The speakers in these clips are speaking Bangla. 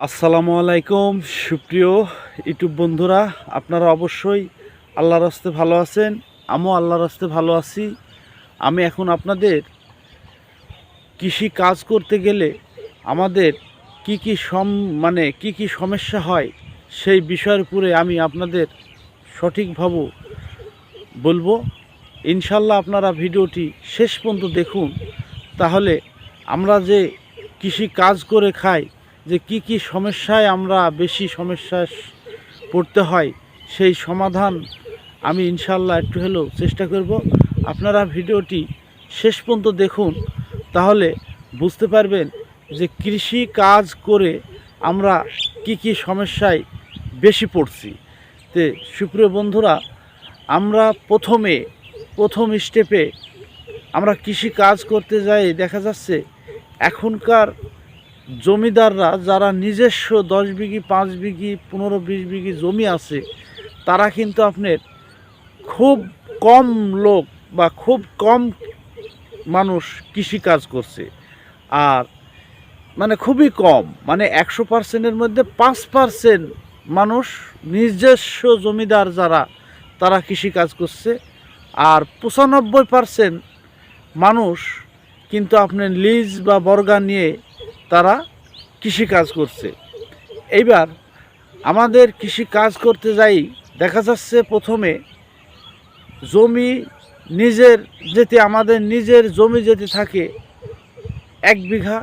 আসসালামু আলাইকুম, সুপ্রিয় ইউটিউব বন্ধুরা। আপনারা অবশ্যই আল্লাহর রাস্তে ভালো আছেন, আমিও আল্লাহর রাস্তে ভালো আছি। আমি এখন আপনাদের কৃষি কাজ করতে গেলে আমাদের কি কি সম মানে কি কি সমস্যা হয় সেই বিষয়ের উপরে আমি আপনাদের সঠিকভাবে বলব। ইনশাল্লাহ আপনারা ভিডিওটি শেষ পর্যন্ত দেখুন। তাহলে আমরা যে কৃষি কাজ করে খাই যে কি কি সমস্যায় আমরা বেশি সমস্যায় পড়তে হয়, সেই সমাধান আমি ইনশাল্লাহ একটু হলেও চেষ্টা করব। আপনারা ভিডিওটি শেষ পর্যন্ত দেখুন, তাহলে বুঝতে পারবেন যে কৃষি কাজ করে আমরা কি কি সমস্যায় বেশি পড়ছি। তে সুপ্রিয় বন্ধুরা, আমরা প্রথমে, প্রথম স্টেপে আমরা কৃষি কাজ করতে যাই, দেখা যাচ্ছে এখনকার জমিদাররা যারা নিজস্ব দশ বিঘি, পাঁচ বিঘি, পনেরো, বিশ বিঘি জমি আছে, তারা কিন্তু আপনার খুব কম লোক বা খুব কম মানুষ কৃষি কাজ করছে। আর মানে খুবই কম মানে একশো পার্সেন্টের মধ্যে পাঁচ পার্সেন্ট মানুষ নিজস্ব জমিদার যারা, তারা কৃষি কাজ করছে। আর পঁচানব্বই পার্সেন্ট মানুষ কিন্তু আপনার লিজ বা বর্গা নিয়ে তারা কৃষি কাজ করছে। এইবার আমাদের কৃষি কাজ করতে যাই, দেখা যাচ্ছে প্রথমে জমি নিজের যেতে, আমাদের নিজের জমি যেতে থাকে এক বিঘা।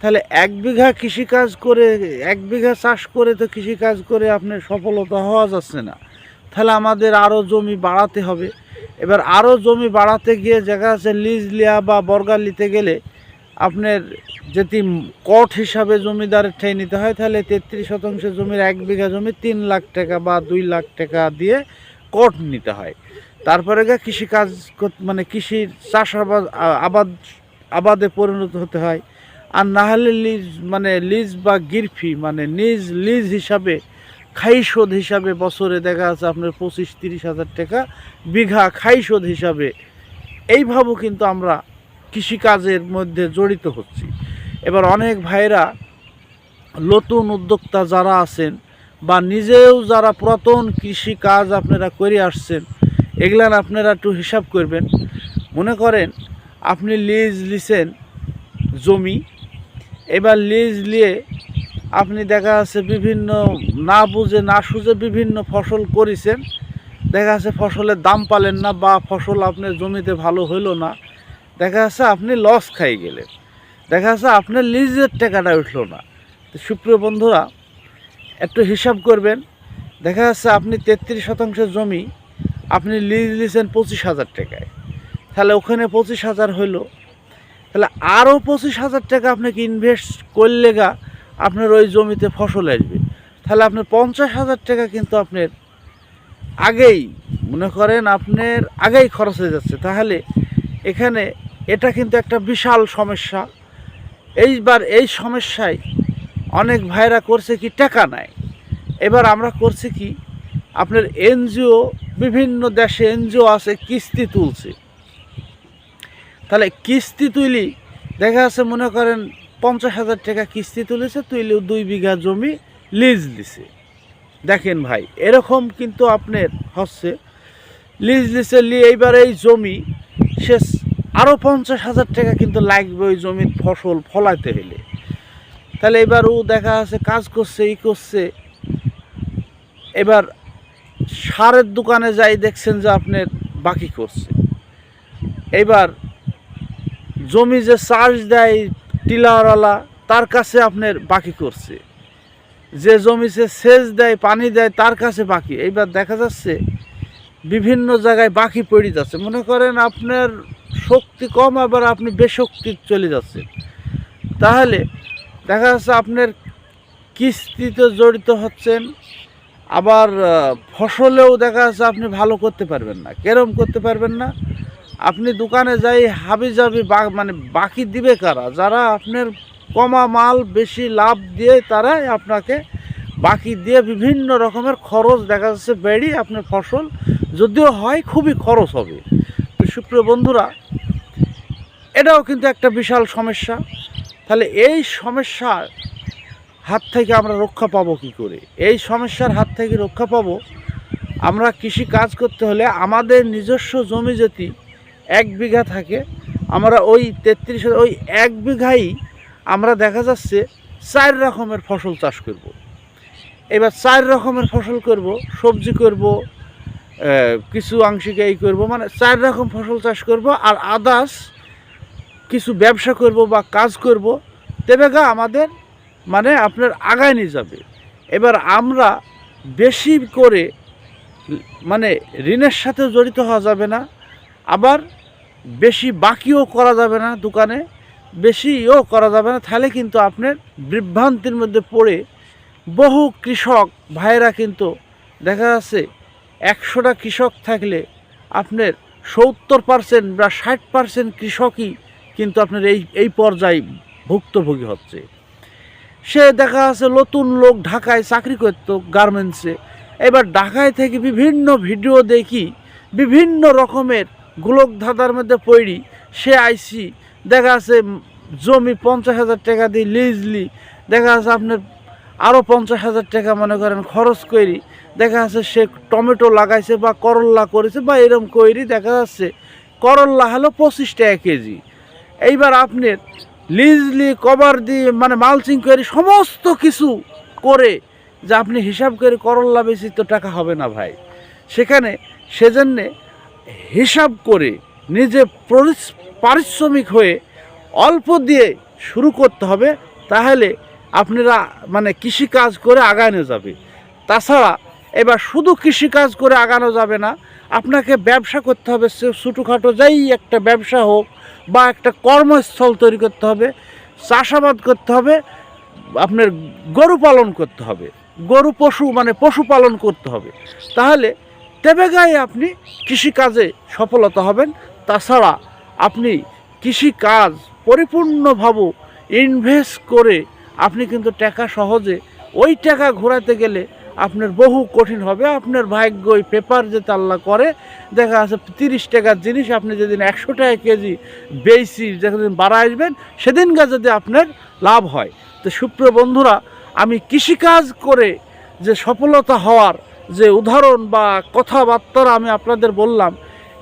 তাহলে এক বিঘা কৃষিকাজ করে, এক বিঘা চাষ করে তো কৃষিকাজ করে আপনার সফলতা হওয়া যাচ্ছে না। তাহলে আমাদের আরও জমি বাড়াতে হবে। এবার আরও জমি বাড়াতে গিয়ে দেখা যাচ্ছে লিজ লিয়া বা বর্গা নিতে গেলে আপনার যদি কট হিসাবে জমিদারের ঠাই নিতে হয়, তাহলে তেত্রিশ শতাংশ জমির এক বিঘা জমি তিন লাখ টাকা বা দুই লাখ টাকা দিয়ে কট নিতে হয়। তারপরে গিয়ে কৃষিকাজ মানে কৃষির চাষাবাদ আবাদ, আবাদে পরিণত হতে হয়। আর না হলে লিজ মানে লিজ বা গিরফি মানে নিজ লিজ হিসাবে, খাই শোধ হিসাবে বছরে দেখা যাচ্ছে আপনার পঁচিশ তিরিশ হাজার টাকা বিঘা খাই শোধ হিসাবে। এইভাবেও কিন্তু আমরা কৃষিকাজের মধ্যে জড়িত হচ্ছি। এবার অনেক ভাইরা নতুন উদ্যোক্তা যারা আছেন বা নিজেও যারা পুরাতন কৃষি কাজ আপনারা করে আসছেন এগুলান আপনারা একটু হিসাব করবেন। মনে করেন, আপনি লিজ লিছেন জমি, এবার লিজ নিয়ে আপনি দেখা যাচ্ছে বিভিন্ন না বুঝে, না সুঝে বিভিন্ন ফসল করেছেন। দেখা যাচ্ছে ফসলের দাম পালেন না বা ফসল আপনার জমিতে ভালো হলো না। দেখা যাচ্ছে আপনি লস খাই গেলেন। দেখা যাচ্ছে আপনার লিজের টাকাটা উঠল না। তো সুপ্রিয় বন্ধুরা, একটু হিসাব করবেন। দেখা যাচ্ছে আপনি তেত্রিশ শতাংশ জমি আপনি লিজ লিছেন পঁচিশ হাজার টাকায়। তাহলে ওখানে পঁচিশ হাজার হলো তাহলে আরও পঁচিশ হাজার টাকা আপনাকে ইনভেস্ট করলে গা আপনার ওই জমিতে ফসল আসবে। তাহলে আপনার পঞ্চাশ হাজার টাকা কিন্তু আপনার আগেই, মনে করেন আপনার আগেই খরচ হয়ে যাচ্ছে। তাহলে এখানে এটা কিন্তু একটা বিশাল সমস্যা। এইবার এই সমস্যায় অনেক ভাইরা করছে কি টাকা নেয় এবার আমরা করছি কি, আপনার এনজিও, বিভিন্ন দেশে এনজিও আছে, কিস্তি তুলছে। তাহলে কিস্তি তুলি, দেখা যাচ্ছে মনে করেন পঞ্চাশ হাজার টাকা কিস্তি তুলেছে, তুইলে দুই বিঘা জমি লিজ দিছে। দেখেন ভাই, এরকম কিন্তু আপনার হচ্ছে। লিজ দিছে লি এইবার এই জমি শেষ আরও পঞ্চাশ হাজার টাকা কিন্তু লাগবে ওই জমির ফসল ফলাইতে হলে। তাহলে এবার ও দেখা যাচ্ছে কাজ করছে, ই করছে। এবার সারের দোকানে যাই দেখছেন যে আপনার বাকি করছে। এবার জমি যে চার্জ দেয় টিলারওয়ালা তার কাছে আপনার বাকি করছে। যে জমি সে সেচ দেয়, পানি দেয়, তার কাছে বাকি। এইবার দেখা যাচ্ছে বিভিন্ন জায়গায় বাকি পড়ে যাচ্ছে। মনে করেন আপনার শক্তি কম, আবার আপনি বেশক্তি চলে যাচ্ছে তাহলে দেখা যাচ্ছে আপনার কিস্তিতে জড়িত হচ্ছেন, আবার ফসলেও দেখা যাচ্ছে আপনি ভালো করতে পারবেন না। কেরম করতে পারবেন না? আপনি দোকানে যাই হাবি যাবি বা- মানে বাকি দিবে কারা? যারা আপনার কমা মাল বেশি লাভ দিয়ে তারাই আপনাকে বাকি দিয়ে বিভিন্ন রকমের খরচ দেখা যাচ্ছে বেড়ি আপনার ফসল, যদিও হয় খুবই খরচ হবে। সুপ্রিয় বন্ধুরা, এটাও কিন্তু একটা বিশাল সমস্যা তাহলে এই সমস্যার হাত থেকে আমরা রক্ষা পাবো কি করে এই সমস্যার হাত থেকে রক্ষা পাবো আমরা কৃষি কাজ করতে হলে আমাদের নিজস্ব জমি যদি এক বিঘা থাকে, আমরা ওই তেত্রিশ ওই এক বিঘাই আমরা দেখা যাচ্ছে চার রকমের ফসল চাষ করব। এবার চার রকমের ফসল করব, সবজি করব কিছু আংশিক এই করব মানে চার রকম ফসল চাষ করব আর আদার্স কিছু ব্যবসা করব বা কাজ করব তবে গা আমাদের মানে আপনার আগায় নিয়ে যাবে। এবার আমরা বেশি করে মানে ঋণের সাথে জড়িত হওয়া যাবে না, আবার বেশি বাকিও করা যাবে না দোকানে, বেশিও করা যাবে না, তাহলে কিন্তু আপনার বিভ্রান্তির মধ্যে পড়ে বহু কৃষক ভাইয়েরা কিন্তু দেখা যাচ্ছে একশোটা কৃষক থাকলে আপনার সত্তর পার্সেন্ট বা ষাট পার্সেন্ট কৃষকই কিন্তু আপনার এই এই পর্যায়ে ভুক্তভোগী হচ্ছে। সে দেখা যাচ্ছে নতুন লোক ঢাকায় চাকরি করতো গার্মেন্টসে এবার ঢাকায় থেকে বিভিন্ন ভিডিও দেখি, বিভিন্ন রকমের গোলক ধাঁধার মধ্যে পড়ি, সে আইসি, দেখা যাচ্ছে জমি পঞ্চাশ হাজার টাকা দিয়ে লিজলি দেখা যাচ্ছে আপনার আরও পঞ্চাশ হাজার টাকা মনে করেন খরচ করি দেখা যাচ্ছে সে টমেটো লাগাইছে বা করল্লা করেছে বা এরকম করি দেখা যাচ্ছে। করল্লা হলো পঁচিশ টাকা কেজি। এইবার আপনার লিজলি কভার দিয়ে মানে মালচিং করে সমস্ত কিছু করে যে আপনি হিসাব করে করল্লা বেশি তো টাকা হবে না ভাই। সেখানে সেজন্যে হিসাব করে নিজে পারিশ্রমিক হয়ে অল্প দিয়ে শুরু করতে হবে, তাহলে আপনারা মানে কৃষিকাজ করে আগানো যাবে। তাছাড়া এবার শুধু কৃষিকাজ করে আগানো যাবে না, আপনাকে ব্যবসা করতে হবে ছোটোখাটো যাই একটা ব্যবসা হোক বা একটা কর্মস্থল তৈরি করতে হবে, চাষাবাদ করতে হবে, আপনার গরু পালন করতে হবে, গরু পশু মানে পশুপালন করতে হবে। তাহলে তেবে গায়ে আপনি কৃষিকাজে সফলতা হবেন, তাছাড়া আপনি কৃষিকাজ পরিপূর্ণভাবে ইনভেস্ট করে আপনি কিন্তু টাকা সহজে ওই টাকা ঘোরাতে গেলে আপনার বহু কঠিন হবে। আপনার ভাগ্য ওই পেপার যে তাল্লা করে, দেখা যাচ্ছে তিরিশ টাকার জিনিস, আপনি যেদিন একশো টাকা কেজি বেশি যেদিন বাড়া আসবেন সেদিনকার যদি আপনার লাভ হয়। তো সুপ্রিয় বন্ধুরা, আমি কৃষিকাজ করে যে সফলতা হওয়ার যে উদাহরণ বা কথাবার্তা আমি আপনাদের বললাম,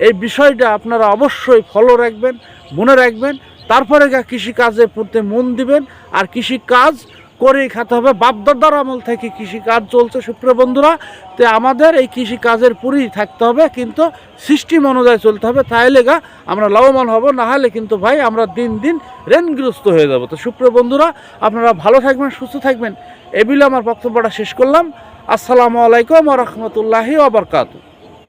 এই বিষয়টা আপনারা অবশ্যই ফলো রাখবেন, মনে রাখবেন। তারপরে গা কৃষিকাজে প্রতি মন দিবেন, আর কৃষিকাজ করেই খেতে হবে। বাপদাদার আমল থেকে কৃষিকাজ চলছে সুপ্রিয় বন্ধুরা। তো আমাদের এই কৃষিকাজের পুরী থাকতে হবে, কিন্তু সিস্টেম অনুযায়ী চলতে হবে। তাহলে গা আমরা লাভবান হব না হলে কিন্তু ভাই আমরা দিন দিন ঋণগ্রস্ত হয়ে যাব। তো সুপ্রিয় বন্ধুরা, আপনারা ভালো থাকবেন, সুস্থ থাকবেন। এবিলে আমার বক্তব্যটা শেষ করলাম। আসসালামু আলাইকুম রহমতুল্লাহি ওবরকাতু